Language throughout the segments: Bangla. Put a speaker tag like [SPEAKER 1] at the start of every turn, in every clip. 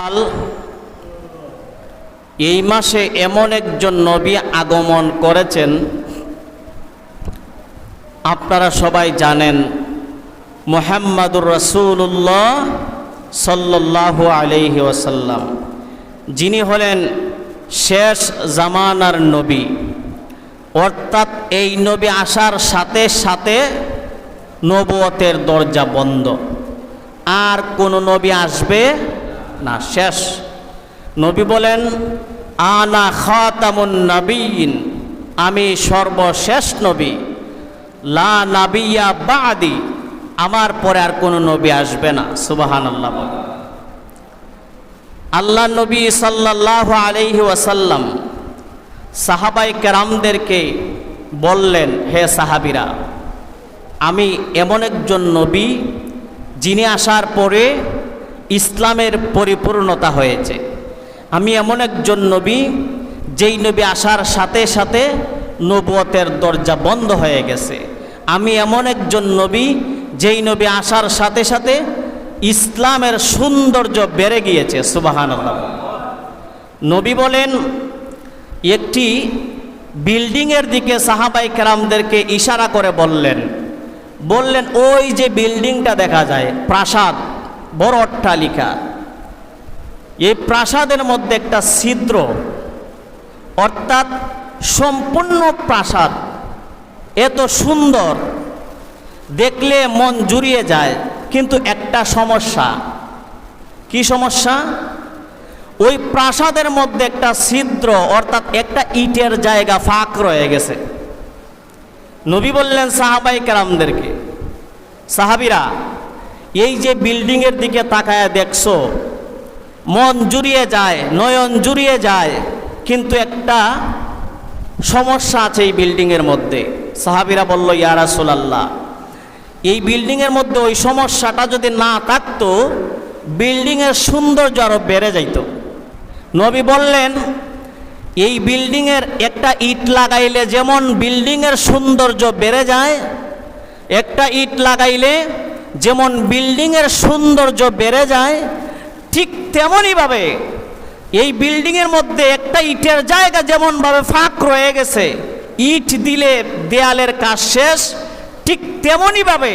[SPEAKER 1] কাল এই মাসে এমন একজন নবী আগমন করেছেন, আপনারা সবাই জানেন, মোহাম্মদুর রসুল্লাহ সাল্লাহ আলহি ওসাল্লাম যিনি হলেন শেষ জামানার নবী। অর্থাৎ এই নবী আসার সাথে সাথে নবতের দরজা বন্ধ। আর কোনো নবী আসবে না, শেষ। নবী বলেন আনা খাতামুন নবীন আমি সর্বশেষ নবী। লা নাবিয়া বাদি, আমার পরে আর কোনো নবী আসবে না। সুবাহান আল্লাহ আল্লাহ নবী সাল্লাহ আলহি ওয়াসাল্লাম সাহাবাই কেরামদেরকে বললেন, হে সাহাবিরা, আমি এমন একজন নবী যিনি আসার পরে ইসলামের পরিপূর্ণতা হয়েছে। আমি এমন একজন নবী, যেই নবী আসার সাথে সাথে নবুয়তের দরজা বন্ধ হয়ে গেছে। আমি এমন একজন নবী, যেই নবী আসার সাথে সাথে ইসলামের সৌন্দর্য বেড়ে গিয়েছে সুবাহান নবী বলেন, একটি বিল্ডিংয়ের দিকে সাহাবাই কেরামদেরকে ইশারা করে বললেন বললেন, ওই যে বিল্ডিংটা দেখা যায়, প্রাসাদ বড় অট্টালিকা। এই প্রাসাদের মধ্যে একটা ছিদ্র। অর্থাৎ সম্পূর্ণ প্রাসাদ এত সুন্দর। দেখলে মন জুড়িয়ে যায়, কিন্তু একটা সমস্যা। কি সমস্যা? ওই প্রাসাদের মধ্যে একটা ছিদ্র, অর্থাৎ একটা ইটের জায়গা ফাঁক রয়ে গেছে। নবী বললেন সাহাবাই কেরামদেরকে, সাহাবিরা এই যে বিল্ডিংয়ের দিকে তাকায় দেখছ, মন জুড়িয়ে যায়, নয়ন জুড়িয়ে যায়, কিন্তু একটা সমস্যা আছে এই বিল্ডিংয়ের মধ্যে। সাহাবিরা বলল ইয়ারাসুল আল্লাহ এই বিল্ডিংয়ের মধ্যে ওই সমস্যাটা যদি না থাকতো বিল্ডিংয়ের সৌন্দর্য আরও বেড়ে যাইত। নবী বললেন, এই বিল্ডিংয়ের একটা ইট লাগাইলে যেমন বিল্ডিংয়ের সৌন্দর্য বেড়ে যায়, একটা ইট লাগাইলে যেমন বিল্ডিংয়ের সৌন্দর্য বেড়ে যায়, ঠিক তেমনইভাবে এই বিল্ডিংয়ের মধ্যে একটা ইটের জায়গা যেমনভাবে ফাঁক রয়ে গেছে, ইট দিলে দেয়ালের কাজ শেষ, ঠিক তেমনইভাবে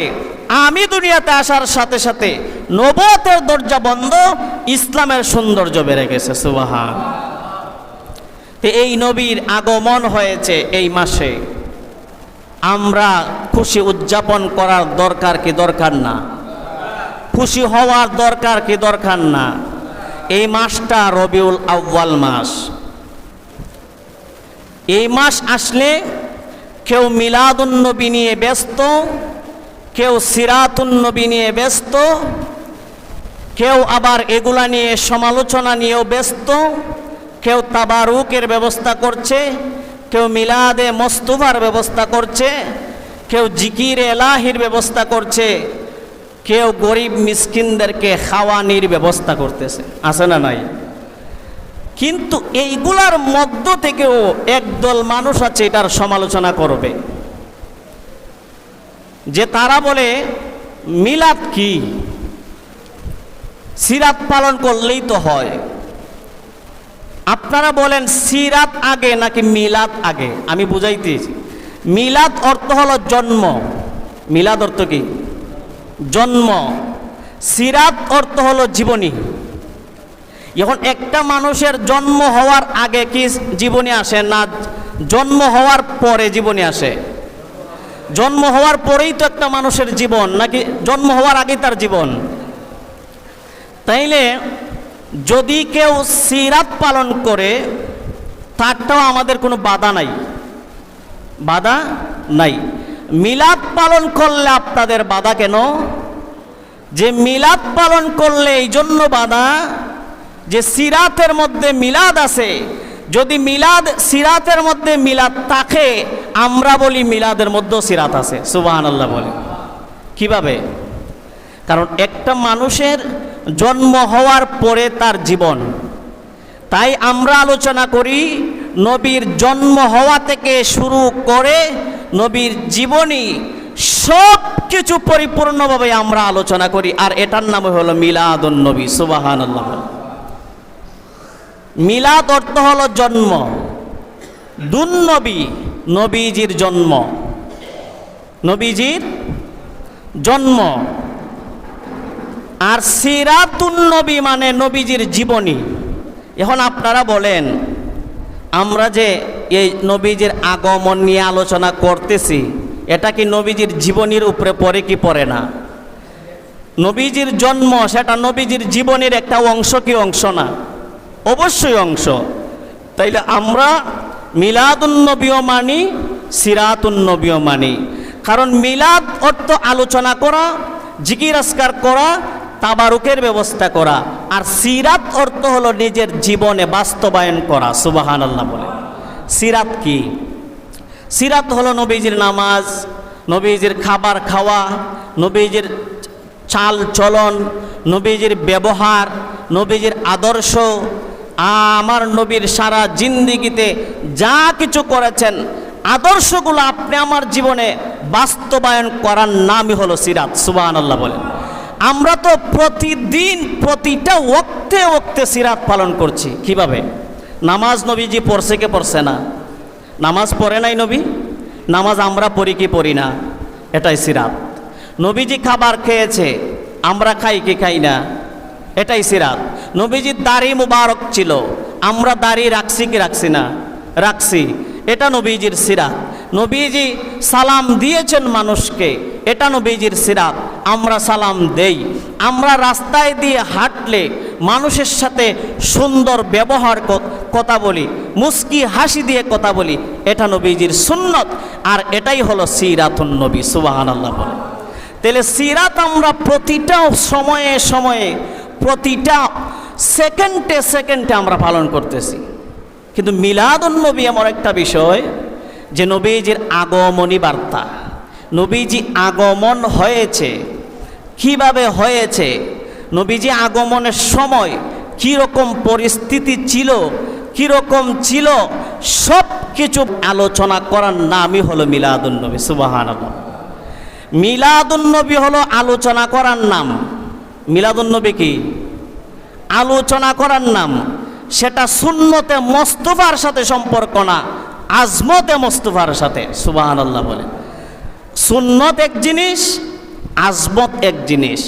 [SPEAKER 1] আমি দুনিয়াতে আসার সাথে সাথে নবতের দরজা বন্ধ, ইসলামের সৌন্দর্য বেড়ে গেছে, সুবাহান। তো এই নবীর আগমন হয়েছে এই মাসে। আমরা খুশি উদযাপন করার দরকার কি দরকার না? খুশি হওয়ার দরকার কি দরকার না? এই মাসটা রবিউল আউ্বাল মাস। এই মাস আসলে কেউ মিলাদুন্নবী নিয়ে ব্যস্ত, কেউ সিরাতুন্নবী নিয়ে ব্যস্ত, কেউ আবার এগুলা নিয়ে সমালোচনা নিয়েও ব্যস্ত, কেউ তাবারুকের ব্যবস্থা করছে কেউ মিলাদে মস্তুবার ব্যবস্থা করছে, কেউ জিকির এলাহির ব্যবস্থা করছে, কেউ গরিব মিসকিনদেরকে খাওয়ানির ব্যবস্থা করতেছে। আছে না নাই? কিন্তু এইগুলার মধ্য থেকেও একদল মানুষ আছে, এটার সমালোচনা করবে। যে তারা বলে, মিলাদ কি? সিরাত পালন করলেই তো হয়। আপনারা বলেন সিরাত আগে নাকি মিলাদ আগে? আমি বুঝাইতেছি। মিলাদ অর্থ হলো জন্ম। মিলাদ অর্থ কি? জন্ম। সিরাত অর্থ হলো জীবনী। এখন একটা মানুষের জন্ম হওয়ার আগে কি জীবনী আসে না জন্ম হওয়ার পরে জীবনী আসে? জন্ম হওয়ার পরেই তো একটা মানুষের জীবন নাকি জন্ম হওয়ার আগেই তার জীবন? তাইলে যদি কেউ সিরাত পালন করে, তারটাও আমাদের কোনো বাধা নাই। বাধা নাই। মিলাদ পালন করলে আপনাদের বাধা কেন? যে মিলাদ পালন করলে এই জন্য বাধা যে সিরাতের মধ্যে মিলাদ আছে। যদি মিলাদ, সিরাতের মধ্যে মিলাদ থাকে, আমরা বলি মিলাদের মধ্যেও সিরাত আছে। সুবাহান আল্লাহ বলে। কীভাবে? কারণ একটা মানুষের জন্ম হওয়ার পরে তার জীবন। তাই আমরা আলোচনা করি, নবীর জন্ম হওয়া থেকে শুরু করে নবীর জীবনী সব কিছু পরিপূর্ণভাবে আমরা আলোচনা করি, আর এটার নাম হলো মিলাদুন নবী সুবাহান মিলাদ অর্থ হলো জন্ম। দুন্নবী নবীজির জন্ম। নবীজির জন্ম। আর সিরাতুন্নবী মানে নবীজির জীবনী। এখন আপনারা বলেন, আমরা যে এই নবীজির আগমন নিয়ে আলোচনা করতেছি, এটা কি নবীজির জীবনীর উপরে পড়ে কি পড়ে না? নবীজির জন্ম সেটা নবীজির জীবনের একটা অংশ কি অংশ না? অবশ্যই অংশ। তাইলে আমরা মিলাদুন্নবীও মানি সিরাতুন্নবীও মানি। কারণ মিলাদ অর্থ আলোচনা করা, জিকির আসকার করা তাবারুকের ব্যবস্থা করা। আর সিরাত অর্থ হলো নিজের জীবনে বাস্তবায়ন করা সুবাহান আল্লাহ বলে। সিরাত কি? সিরাত হলো নবীজির নামাজ, নবীজির খাবার খাওয়া, নবীজির চাল চলন, নবীজির ব্যবহার, নবীজির আদর্শ। আমার নবীর সারা জিন্দিগিতে যা কিছু করেছেন, আদর্শগুলো আপনি আমার জীবনে বাস্তবায়ন করার নামই হলো সিরাত সুবাহান আল্লাহ বলেন। আমরা তো প্রতিদিন প্রতিটা ওক্তে ওক্তে সিরাত পালন করছি। কীভাবে? নামাজ নবীজি পড়ছে কে পড়ছে না? নামাজ পড়ে নাই নবী? নামাজ আমরা পড়ি কি পড়ি না? এটাই সিরাত। নবীজি খাবার খেয়েছে, আমরা খাই কি খাই না? এটাই সিরাত। নবীজির দাড়ি মুবারক ছিল, আমরা দাড়ি রাখছি কি রাখছি না? রাখছি। এটা নবীজির সিরাত। নবীজি সালাম দিয়েছেন মানুষকে এটা নবীজির সিরাত। আমরা সালাম দেই। আমরা রাস্তায় দিয়ে হাঁটলে মানুষের সাথে সুন্দর ব্যবহার কথা বলি, মুস্কি হাসি দিয়ে কথা বলি, এটা নবীজির সুন্নত। আর এটাই হলো সিরাতুন নবী সুবাহান আল্লাহ বলে। তাহলে সিরাত আমরা প্রতিটা সময়ে সময়ে, প্রতিটা সেকেন্ডে সেকেন্ডে আমরা পালন করতেছি। কিন্তু মিলাদুন নবী এমন একটা বিষয় যে নবীজির আগমনী বার্তা। নবীজি আগমন হয়েছে। কীভাবে হয়েছে? নবীজি আগমনের সময় কীরকম পরিস্থিতি ছিল, কীরকম ছিল সব কিছু আলোচনা করার নামই হলো মিলাদুন নবী সুবাহান মিলাদুন্নবী হলো আলোচনা করার নাম। মিলাদুন্নবী কি? আলোচনা করার নাম। সেটা শূন্যতে মোস্তফার সাথে সম্পর্ক না, আজমতে মোস্তফার সাথে সুবাহান আল্লাহ বলে সুন্নত এক জিনিস আজমত এক জিনিস।